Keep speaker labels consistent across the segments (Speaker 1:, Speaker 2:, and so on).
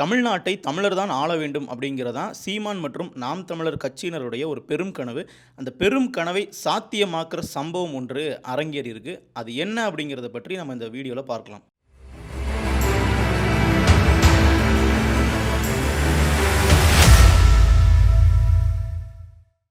Speaker 1: தமிழ்நாட்டை தமிழர் தான் ஆள வேண்டும் அப்படிங்கிறதான் சீமான் மற்றும் நாம் தமிழர் கட்சியினருடைய ஒரு பெரும் கனவு. அந்த பெரும் கனவை சாத்தியமாக்குற சம்பவம் ஒன்று அரங்கேறி இருக்குது அது என்ன அப்படிங்கிறத பற்றி நம்ம இந்த வீடியோவில் பார்க்கலாம்.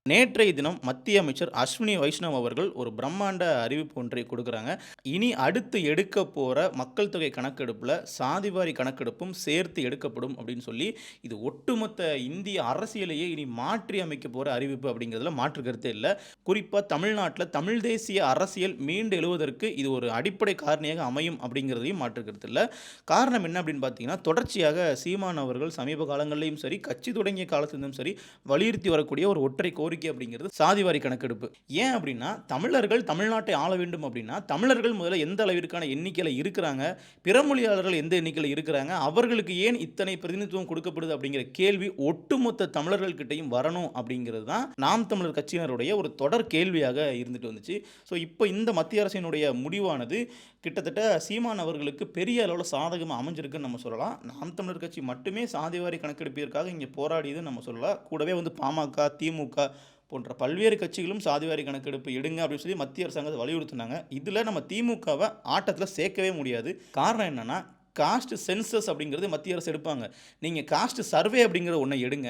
Speaker 1: நேற்றைய தினம் மத்திய அமைச்சர் அஸ்வினி வைஷ்ணவ் அவர்கள் ஒரு பிரம்மாண்ட அறிவிப்பு ஒன்றை கொடுக்குறாங்க. இனி அடுத்து எடுக்க போகிற மக்கள் தொகை கணக்கெடுப்பில் சாதிவாரி கணக்கெடுப்பும் சேர்த்து எடுக்கப்படும் அப்படின்னு சொல்லி இது ஒட்டுமொத்த இந்திய அரசியலையே இனி மாற்றி அமைக்க போகிற அறிவிப்பு அப்படிங்கிறதுல மாற்று கருத்தே இல்லை. குறிப்பாக தமிழ்நாட்டில் தமிழ் தேசிய அரசியல் மீண்டு எழுவதற்கு இது ஒரு அடிப்படை காரணியாக அமையும் அப்படிங்கிறதையும் மாற்று கருத்து இல்லை. காரணம் என்ன அப்படின்னு பார்த்தீங்கன்னா தொடர்ச்சியாக சீமான் அவர்கள் சமீப காலங்களிலும் சரி கட்சி தொடங்கிய காலத்திலும் சரி வலியுறுத்தி வரக்கூடிய ஒரு ஒற்றை கோரி கோரிக்கை அப்படிங்கிறது சாதிவாரி கணக்கெடுப்பு. ஏன் அப்படின்னா தமிழர்கள் தமிழ்நாட்டை ஆள வேண்டும் அப்படின்னா தமிழர்கள் முதல்ல எந்த அளவிற்கான எண்ணிக்கையில் இருக்கிறாங்க பிற மொழியாளர்கள் எந்த எண்ணிக்கையில் இருக்கிறாங்க அவர்களுக்கு ஏன் இத்தனை பிரதிநிதித்துவம் கொடுக்கப்படுது அப்படிங்கிற கேள்வி ஒட்டுமொத்த தமிழர்கள் கிட்டையும் வரணும் அப்படிங்கிறது தான் நாம் தமிழர் கட்சியினருடைய ஒரு தொடர் கேள்வியாக இருந்துட்டு வந்துச்சு. ஸோ இப்போ இந்த மத்திய அரசினுடைய முடிவானது கிட்டத்தட்ட சீமான் அவர்களுக்கு பெரிய அளவில் சாதகமாக அமைஞ்சிருக்குன்னு நம்ம சொல்லலாம். நாம் தமிழர் கட்சி மட்டுமே சாதிவாரி கணக்கெடுப்பிற்காக இங்கே போராடியது நம்ம சொல்லலாம். கூடவே வந்து பாமக திமுக போன்ற பல்வேறு கட்சிகளும் சாதிவாரி கணக்கெடுப்பு எடுங்க அப்படின்னு சொல்லி மத்திய அரசாங்கத்தை வலியுறுத்தினாங்க. இதில் நம்ம திமுகவை ஆட்டத்தில் சேர்க்கவே முடியாது. காரணம் என்னென்னா காஸ்ட் சென்சஸ் அப்படிங்கிறது மத்திய அரசு எடுப்பாங்க. நீங்கள் காஸ்ட் சர்வே அப்படிங்கிற ஒன்றை எடுங்க.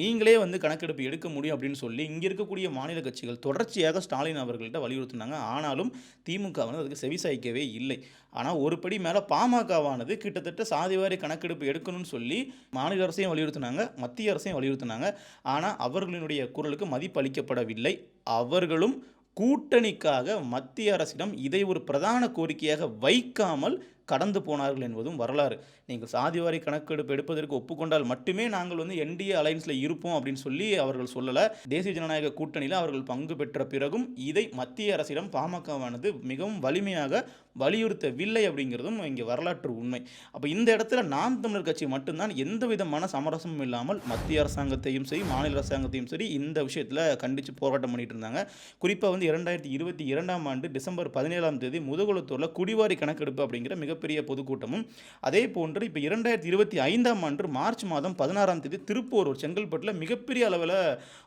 Speaker 1: நீங்களே வந்து கணக்கெடுப்பு எடுக்க முடியும் அப்படின்னு சொல்லி இங்கே இருக்கக்கூடிய மாநில கட்சிகள் தொடர்ச்சியாக ஸ்டாலின் அவர்கள்ட்ட வலியுறுத்தினாங்க. ஆனாலும் திமுக வந்து அதுக்கு செவிசாய்க்கவே இல்லை. ஆனால் ஒரு படி மேலே பாமகவானது கிட்டத்தட்ட சாதிவாரி கணக்கெடுப்பு எடுக்கணும்னு சொல்லி மாநில அரசையும் வலியுறுத்தினாங்க மத்திய அரசையும் வலியுறுத்தினாங்க. ஆனால் அவர்களினுடைய குரலுக்கு மதிப்பு அளிக்கப்படவில்லை. அவர்களும் கூட்டணிக்காக மத்திய அரசிடம் இதை ஒரு பிரதான கோரிக்கையாக வைக்காமல் கடந்து போனார்கள் என்பதும் வரலாறு. நீங்கள் சாதிவாரி கணக்கெடுப்பு எடுப்பதற்கு ஒப்புக்கொண்டால் மட்டுமே நாங்கள் வந்து என்டிஏ அலைன்ஸில் இருப்போம் அப்படின்னு சொல்லி அவர்கள் சொல்லலை. தேசிய ஜனநாயக கூட்டணியில் அவர்கள் பங்கு பெற்ற பிறகும் இதை மத்திய அரசிடம் பாமகவானது மிகவும் வலிமையாக வலியுறுத்தவில்லை அப்படிங்கிறதும் இங்கே வரலாற்று உண்மை. அப்போ இந்த இடத்துல நாம் தமிழர் கட்சி மட்டும்தான் எந்த விதமான சமரசமும் இல்லாமல் மத்திய அரசாங்கத்தையும் சரி மாநில அரசாங்கத்தையும் சரி இந்த விஷயத்தில் கண்டித்து போராட்டம் பண்ணிட்டு இருந்தாங்க. குறிப்பாக வந்து இரண்டாயிரத்தி இருபத்தி இரண்டாம் ஆண்டு டிசம்பர் பதினேழாம் தேதி முதுகுளத்தூரில் குடிவாரி கணக்கெடுப்பு அப்படிங்கிற மிகப்பெரிய பொதுக்கூட்டமும். அதே போன்று இப்போ இரண்டாயிரத்தி இருபத்தி ஐந்தாம் ஆண்டு மார்ச் மாதம் பதினாறாம் தேதி திருப்பூர் செங்கல்பட்டில் மிகப்பெரிய அளவில்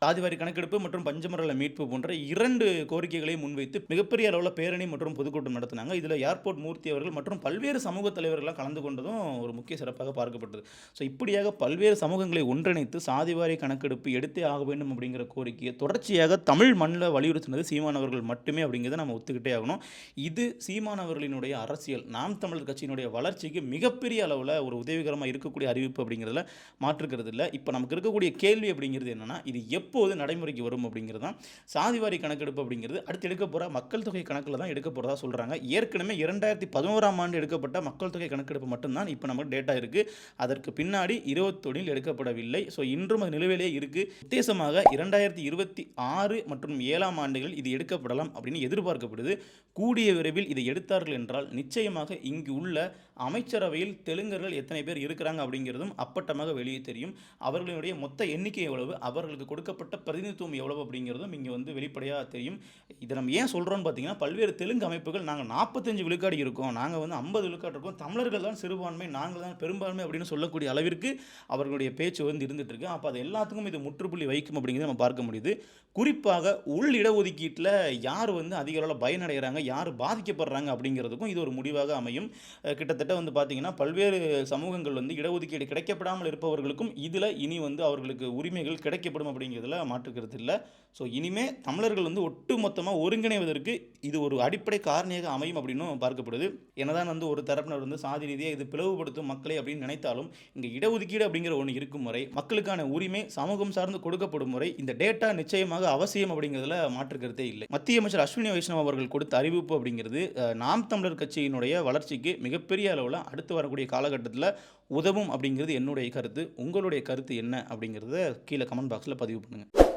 Speaker 1: சாதிவாரி கணக்கெடுப்பு மற்றும் பஞ்சமரல மீட்பு போன்ற இரண்டு கோரிக்கைகளை முன்வைத்து மிகப்பெரிய அளவில் பேரணி மற்றும் பொதுக்கூட்டம் நடத்தினாங்க. இதில் ஏர்போர்ட் மூர்த்தி அவர்கள் மற்றும் பல்வேறு சமூக தலைவர்கள்லாம் கலந்து கொண்டதும் ஒரு முக்கிய சிறப்பாக பார்க்கப்பட்டது. ஸோ இப்படியாக பல்வேறு சமூகங்களை ஒன்றிணைத்து சாதிவாரி கணக்கெடுப்பு எடுத்தே ஆக வேண்டும் அப்படிங்கிற கோரிக்கையை தொடர்ச்சியாக தமிழ் மண்ணில் வலியுறுத்தினது சீமானவர்கள் மட்டுமே அப்படிங்கிறத நம்ம ஒத்துக்கிட்டே ஆகணும். இது சீமானவர்களினுடைய அரசியல் நாம் தமிழர் கட்சியினுடைய வளர்ச்சிக்கு மிகப்பெரிய அளவில் ஒரு உதவிகரமாக இருக்கக்கூடிய அறிவிப்பு அப்படிங்கிறதுல மாற்றுக்கிறது இல்லை. இப்போ நமக்கு இருக்கக்கூடிய கேள்வி அப்படிங்கிறது என்னென்னா இது எப்போது நடைமுறைக்கு வரும் அப்படிங்கிறது தான் சாதிவாரி கணக்கெடுப்பு அப்படிங்கிறது அடுத்து எடுக்க போகிற மக்கள் தொகை கணக்கில் தான் எடுக்க போகிறதா சொல்கிறாங்க ஏற்கனவே இரண்டாயிரத்தி பதினோராம் ஆண்டு எடுக்கப்பட்ட மக்கள் தொகை கணக்கெடுப்பு மட்டும்தான் இப்போ நமக்கு டேட்டா இருக்குது அதற்கு பின்னாடி இருபத்தொன்னில் எடுக்கப்படவில்லை. ஸோ இன்றும் அது நிலுவையிலே இருக்குது உத்தேசமாக இரண்டாயிரத்தி இருபத்தி ஆறு மற்றும் ஏழாம் ஆண்டுகளில் இது எடுக்கப்படலாம் அப்படின்னு எதிர்பார்க்கப்படுது. கூடிய விரைவில் இதை எடுத்தார்கள் என்றால் நிச்சயமாக இங்கு உள்ள அமைச்சரவையில் தெலுங்கர்கள் எத்தனை பேர் இருக்கிறாங்க அப்படிங்கிறதும் அப்பட்டமாக வெளியே தெரியும். அவர்களுடைய மொத்த எண்ணிக்கை எவ்வளவு அவர்களுக்கு கொடுக்கப்பட்ட பிரதிநிதித்துவம் எவ்வளவு அப்படிங்கிறதும் இங்கே வந்து வெளிப்படையாக தெரியும். இதை நம்ம ஏன் சொல்கிறோன்னு பார்த்தீங்கன்னா பல்வேறு தெலுங்கு அமைப்புகள் நாங்கள் நாற்பத்தஞ்சு விழுக்காடு இருக்கோம். நாங்கள் வந்து ஐம்பது விழுக்காடு இருக்கோம். தமிழர்கள் தான் சிறுபான்மை நாங்கள் தான் பெரும்பான்மை அப்படின்னு சொல்லக்கூடிய அளவிற்கு அவர்களுடைய பேச்சு வந்து இருந்துட்டு இருக்கு. அப்போ அது எல்லாத்துக்கும் இது முற்றுப்புள்ளி வைக்கும் அப்படிங்கிறத நம்ம பார்க்க முடியுது. குறிப்பாக உள் இடஒதுக்கீட்டில் யார் வந்து அதிக அளவில் பயனடைகிறாங்க யார் பாதிக்கப்படுறாங்க அப்படிங்கிறதுக்கும் இது ஒரு முடிவாக அமையும். கிட்டத்தட்ட கிட்டத்தட்ட வந்து பார்த்தீங்கன்னா பல்வேறு சமூகங்கள் வந்து இடஒதுக்கீடு கிடைக்கப்படாமல் இருப்பவர்களுக்கும் இதில் இனி வந்து அவர்களுக்கு உரிமைகள் கிடைக்கப்படும் அப்படிங்கிறதுல மாற்றுக்கிறது இல்லை. ஸோ இனிமேல் தமிழர்கள் வந்து ஒட்டு மொத்தமாக ஒருங்கிணைவதற்கு இது ஒரு அடிப்படை காரணியாக அமையும் அப்படின்னும் பார்க்கப்படுது. என்னதான் வந்து ஒரு தரப்பினர் வந்து சாதி ரீதியாக இது பிளவுபடுத்தும் மக்களை அப்படின்னு நினைத்தாலும் இங்கே இடஒதுக்கீடு அப்படிங்கிற ஒன்று இருக்கும் முறை மக்களுக்கான உரிமை சமூகம் சார்ந்து கொடுக்கப்படும் முறை இந்த டேட்டா நிச்சயமாக அவசியம் அப்படிங்கிறதுல மாற்றுக்கிறதே இல்லை. மத்திய அமைச்சர் அஸ்வினி வைஷ்ணவ் அவர்கள் கொடுத்த அறிவிப்பு அப்படிங்கிறது நாம் தமிழர் கட்சியினுடைய வளர்ச்சிக்கு மிகப்பெரிய அளவில் அடுத்து வரக்கூடிய காலகட்டத்தில் உதவும் அப்படிங்கிறது என்னுடைய கருத்து. உங்களுடைய கருத்து என்ன அப்படிங்கிறத கீழே கமெண்ட் பாக்ஸில் பதிவு பண்ணுங்கள்